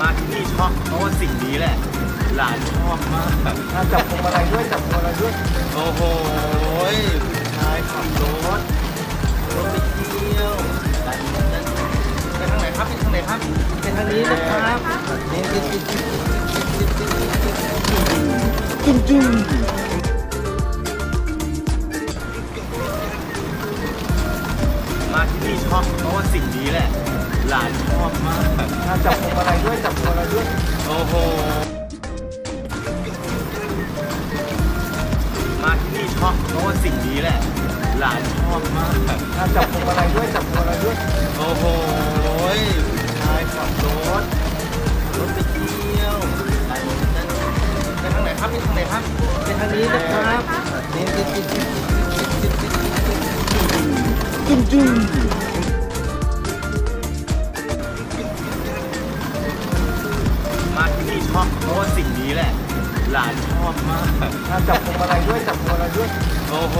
มาที่นี่ชอบเพราะว่าสิ่งนี้แหละ หลานชอบมากอะจับพวงมาลัยด้วยจับพวงมาลัยด้วยโอ้โหยผู้ชายขับรถรถไปเที่ยวไปนั่นไปทางไหนครับไปทางไหนครับไปทางนี้นะครับนี่นี่นี่จุ้มจุ้มมาที่นี่ชอบเพราะว่าสิ่งนี้แหละ หลานชอบมาก อะจับพวงมาลัยด้วยจับพวงมาลัยด้วยโอ้โห มาที่นี่ชอบเพราะว่าสิ่งนี้แหละ หลานชอบมาก อะจับพวงมาลัยด้วยจับพวงมาลัยด้วยโอ้โหยผู้ชายขับรถ รถไปเที่ยวไปนั่นไปทางไหนครับไปทางไหนครับไปทางนี้นะครับนี่นี่นี่จุ้มจุ้มมา ที่นี่ชอบเพราะว่าสิ่งนี้แหละ หลานชอบมากอะจับพวงมาลัยด้วยจับพวงมาลัยด้วย โอ้โห